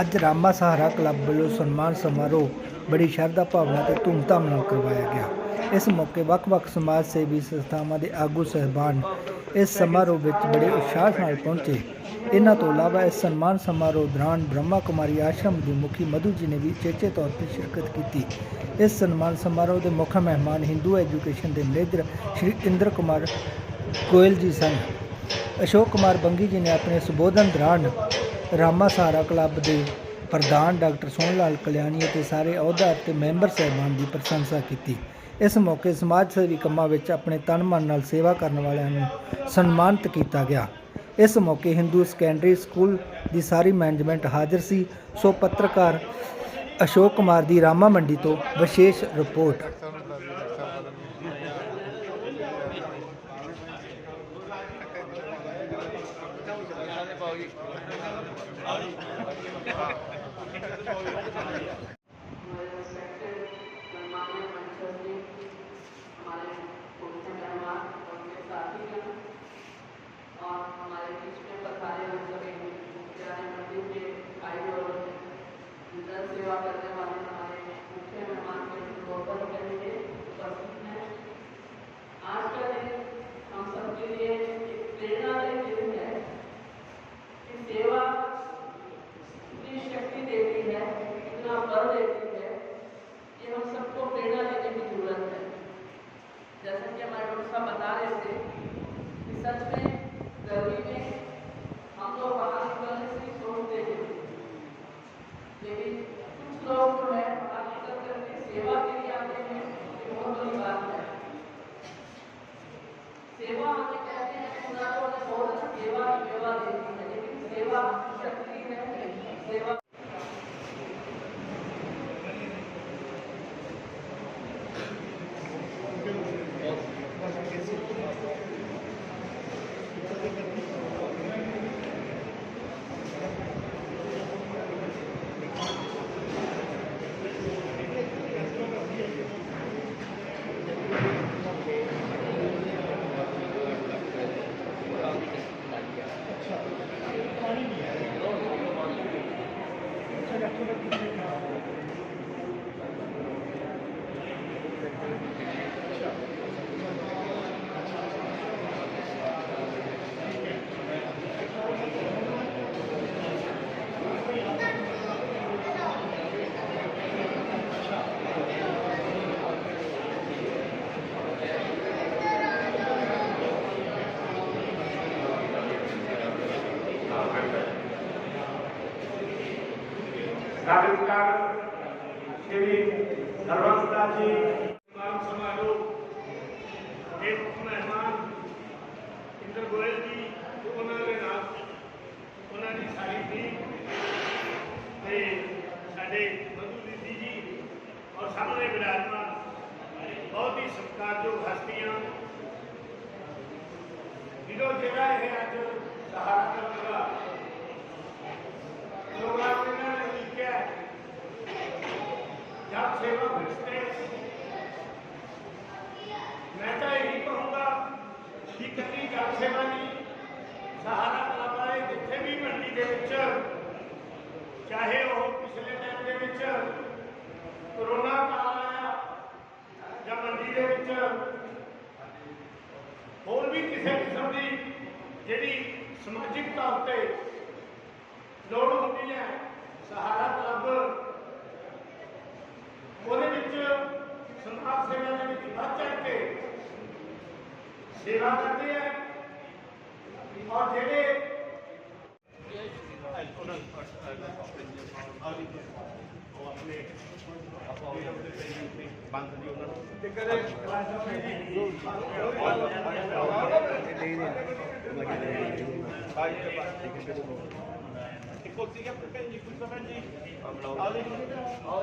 ਅੱਜ ਰਾਮਾ ਸਹਾਰਾ ਕਲੱਬ ਵੱਲੋਂ ਸਨਮਾਨ ਸਮਾਰੋਹ ਬੜੀ ਸ਼ਰਧਾ ਭਾਵਨਾ ਤੇ ਧੂਮਧਾਮ ਨਾਲ ਕਰਵਾਇਆ ਗਿਆ। ਇਸ ਮੌਕੇ ਵੱਖ-ਵੱਖ ਸਮਾਜ ਸੇਵੀ ਸੰਸਥਾਵਾਂ ਦੇ ਆਗੂ ਸਹਿਬਾਨ ਇਸ ਸਮਾਰੋਹ ਵਿੱਚ ਬੜੇ ਉਤਸ਼ਾਹ ਨਾਲ ਪਹੁੰਚੇ। ਇਹਨਾਂ ਤੋਂ ਇਲਾਵਾ ਇਸ ਸਨਮਾਨ ਸਮਾਰੋਹ ਦੌਰਾਨ ਬ੍ਰਹਮਾ ਕੁਮਾਰੀ ਆਸ਼ਰਮ ਦੀ ਮੁਖੀ ਮਧੂ ਜੀ ਨੇ ਵੀ ਚੇਚੇ ਤੌਰ ਤੇ ਸ਼ਿਰਕਤ ਕੀਤੀ। ਇਸ ਸਨਮਾਨ ਸਮਾਰੋਹ ਦੇ ਮੁੱਖ ਮਹਿਮਾਨ ਹਿੰਦੂ ਐਜੂਕੇਸ਼ਨ ਦੇ ਮੈਨੇਜਰ ਸ਼੍ਰੀ ਇੰਦਰ ਕੁਮਾਰ ਗੋਇਲ ਜੀ ਸਨ। ਅਸ਼ੋਕ ਕੁਮਾਰ ਬੰਗੀ ਜੀ ਨੇ ਆਪਣੇ ਸੰਬੋਧਨ ਦੌਰਾਨ ਰਾਮਾ ਸਹਾਰਾ ਕਲੱਬ ਦੇ ਪ੍ਰਧਾਨ ਡਾਕਟਰ ਸੋਹਣ ਲਾਲ ਕਲਿਆਣੀ ਅਤੇ ਸਾਰੇ ਅਹੁਦਾ ਅਤੇ ਮੈਂਬਰ ਸਹਿਬਾਨ ਦੀ ਪ੍ਰਸ਼ੰਸਾ ਕੀਤੀ। ਇਸ ਮੌਕੇ ਸਮਾਜ ਸੇਵੀ ਕੰਮਾਂ ਵਿੱਚ ਆਪਣੇ ਤਨ ਮਨ ਨਾਲ ਸੇਵਾ ਕਰਨ ਵਾਲਿਆਂ ਨੂੰ ਸਨਮਾਨਿਤ ਕੀਤਾ ਗਿਆ। ਇਸ ਮੌਕੇ ਹਿੰਦੂ ਸੈਕੰਡਰੀ ਸਕੂਲ ਦੀ ਸਾਰੀ ਮੈਨੇਜਮੈਂਟ ਹਾਜ਼ਰ ਸੀ। ਸੋ ਪੱਤਰਕਾਰ ਅਸ਼ੋਕ ਕੁਮਾਰ ਦੀ ਰਾਮਾ ਮੰਡੀ ਤੋਂ ਵਿਸ਼ੇਸ਼ ਰਿਪੋਰਟ। なるほど。ਨਾਗਰਿਕਾਰ ਸ਼੍ਰੀ ਨਰਵੰਤਾ ਜੀ ਮਾਨ ਸਮਾਰੋਹ ਦੇ ਮੁੱਖ ਮਹਿਮਾਨ ਇੰਦਰ ਗੋਇਲ ਉਹਨਾਂ ਦੇ ਨਾਲ ਉਹਨਾਂ ਦੀ ਸਾਰੀ ਟੀਮ ਤੇ ਸਾਡੇ ਮਧੂ ਦੀਦੀ ਜੀ ਔਰ ਸਾਹਮਣੇ ਵਿਰਾਜਮਾਨ ਬਹੁਤ ਹੀ ਸਤਿਕਾਰਯੋਗ ਹਸਤੀਆਂ ਵੀਰੋ ਜਿਹੜਾ ਇਹ ਅੱਜ ਸਹਾਰਾ ਕਰੇਗਾ ਪ੍ਰੋਗਰਾਮ ਇਹਨਾਂ ਨੇ ਸੇਵਾ ਵਿਸਤੇ ਮੈਂ ਤਾਂ ਇਹੀ ਕਹੂੰਗਾ ਕਿ ਕੱਲੀ ਜਨ ਸੇਵਾ ਨਹੀਂ, ਸਹਾਰਾ ਕਲੱਬ ਵਾਲੇ ਜਿੱਥੇ ਵੀ ਮੰਡੀ ਦੇ ਵਿੱਚ, ਚਾਹੇ ਉਹ ਪਿਛਲੇ ਟਾਈਮ ਦੇ ਵਿੱਚ ਕਰੋਨਾ ਕਾਲ ਆਇਆ ਜਾਂ ਮੰਡੀ ਦੇ ਵਿੱਚ, ਹੋਰ ਵੀ ਕਿਸੇ ਕਿਸਮ ਦੀ ਜਿਹੜੀ ਸਮਾਜਿਕ ਤੌਰ ਤੇ ਲੋੜ ਹੁੰਦੀ ਹੈ, ਸਹਾਰਾ ਕਲੱਬ ਉਹਦੇ ਵਿੱਚ ਸਮਾਜ ਸੇਵਾ ਦੇ ਵਿੱਚ ਵੱਧ ਚੜ ਕੇ ਸੇਵਾ ਕਰਦੇ ਆ ਔਰ ਜਿਹੜੇ ਆਪਾਂ ਜੀ ਨਾ ਆਓ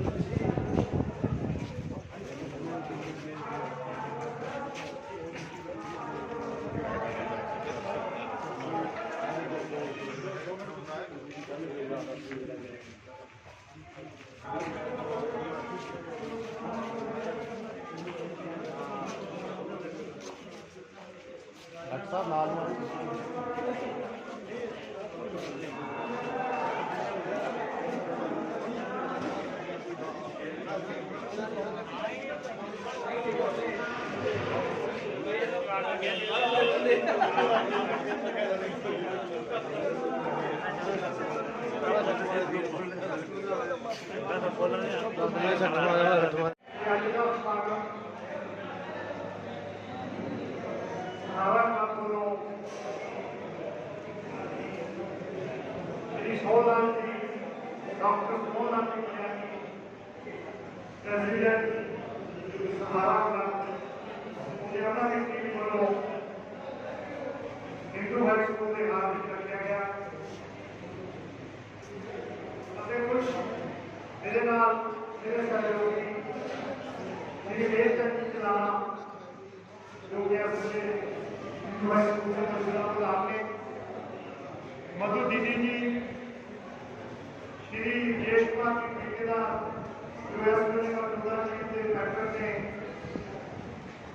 ਅੱਜ ਦਾ ਸਮਾਗਮ ਸਹਾਰਾ ਕਲੱਬ ਵੱਲੋਂ ਸ਼੍ਰੀ ਸੋਹਲਾਲ ਜੀ ਡਾਕਟਰ ਸੋਹਲਾਲ ਜੀ ਤੇ ਉਹਨਾਂ ਦੀ ਟੀਮ ਵੱਲੋਂ ਹਿੰਦੂ ਹਾਈ ਸਕੂਲ ਦੇ ਹਾਲ ਵਿੱਚ ਰੱਖਿਆ ਗਿਆ ਅਤੇ ਕੁਝ ਇਹਦੇ ਨਾਲ ਮੇਰੇ ਸਹਿਯੋਗੀ ਮੇਰੀ ਬੇਇੱਜ਼ਤੀ ਚਲਾਣਾ ਜੋ ਕਿ ਅਸਲੇ ਮੈਂ ਸਕੂਲ ਦੇ ਮਸਲਾ ਬੁਲਾ ਮਧੂ ਦੀਦੀ ਜੀ ਸ਼੍ਰੀ ਜੇਸ਼ ਕੁਮਾਰ ਜੀ ਠੇਕੇਦਾਰ ਜੋ ਅਸਲੇ ਜੀ ਦੇ ਫੈਕਟਰ ਨੇ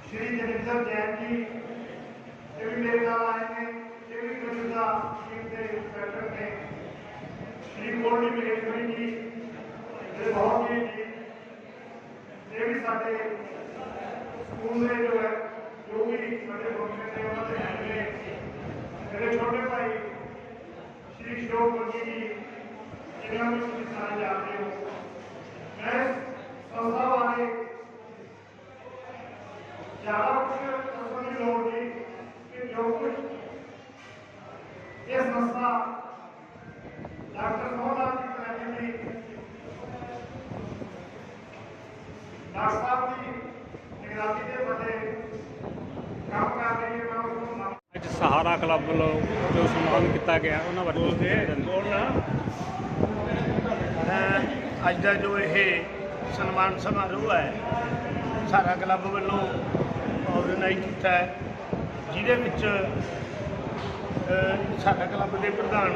ਸ਼੍ਰੀ ਜਨਿੰਦਰ ਜੈਨ ਜੀ ਇਹ ਮੇਰੇ ਨਾਲ ਆਏ ਨੇ ਇਹ ਵੀ ਟੀਮ ਦੇ ਫੈਕਟਰ ਨੇ, ਸ਼੍ਰੀ ਮੋਹਣੀ ਮਹੇਸ਼ਵਰੀ ਜੀ ਇਹ ਬਹੁਤ ਹੀ ਜੀ ਵੀ ਸਾਡੇ ਸਕੂਲ ਦੇ ਜੋ ਹੈ, ਜੋ ਵੀ ਸਾਡੇ ਫੰਕਸ਼ਨ ਨੇ, ਉਹਨਾਂ ਦੇ ਹੈਡ ਮੇਰੇ ਛੋਟੇ ਭਾਈ ਸ਼੍ਰੀ ਸ਼ੋਕ ਜੀ ਜਿਨ੍ਹਾਂ ਨੂੰ ਤੁਸੀਂ ਸਾਰੇ ਜਾਣਦੇ ਹੋ ਮੈਂ ਸੰਸਥਾ ਬਾਰੇ ਜ਼ਿਆਦਾ ਕੁਝ ਦੱਸਣ ਦੀ ਲੋੜ ਨਹੀਂ ਕਿ ਜੋ ਕੁਝ ਇਹ ਸੰਸਥਾ ਡਾਕਟਰ ਮੋਹਨ ਜੀ ਕਲੈਕਟਿਵ ਦੀ ਡਾਕਟਰ ਸਾਹਿਬ ਦੀ ਨਿਗਰਾਨੀ ਦੇ ਵੱਡੇ ਕੰਮ ਕਰ ਰਹੀ ਹੈ? ਮੈਂ ਉਸ ਨੂੰ ਸਹਾਰਾ ਕਲੱਬ ਵੱਲੋਂ ਜੋ ਸਨਮਾਨ ਕੀਤਾ ਗਿਆ ਉਹਨਾਂ ਵੱਲੋਂ ਕੁਝ ਕਹਿਣਾ ਚਾਹੁੰਦੇ ਹੋ? ਅਹ ਅੱਜ ਦਾ ਜੋ ਇਹ ਸਨਮਾਨ ਸਮਾਰੋਹ ਹੈ, ਸਾਰਾ ਕਲੱਬ ਵੱਲੋਂ ਆਰਗੇਨਾਈਜ਼ ਕੀਤਾ ਹੈ, ਜਿਹਦੇ ਵਿੱਚ ਸਾਡਾ ਕਲੱਬ ਦੇ ਪ੍ਰਧਾਨ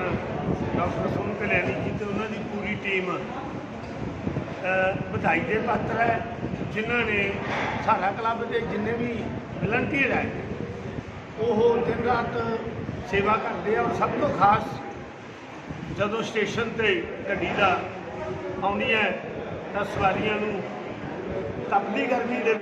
ਡਾਕਟਰ ਸੋਨ ਕਲਿਆਣੀ ਜੀ ਤੇ ਉਹਨਾਂ ਦੀ ਪੂਰੀ ਟੀਮ ਵਧਾਈ ਦੇ ਪਾਤਰ ਹੈ, ਜਿਨ੍ਹਾਂ ਨੇ ਸਾਡਾ ਕਲੱਬ ਦੇ ਜਿੰਨੇ ਵੀ ਵਲੰਟੀਅਰ ਹੈ, ਉਹ ਦਿਨ ਰਾਤ ਸੇਵਾ ਕਰਦੇ ਆ ਔਰ ਸਭ ਤੋਂ ਖਾਸ ਜਦੋਂ ਸਟੇਸ਼ਨ ਤੇ ਗੱਡੀ ਦਾ ਆਉਣੀ ਹੈ ਤਾਂ ਸਵਾਰੀਆਂ ਨੂੰ ਤਪਦੀ ਗਰਮੀ ਦੇ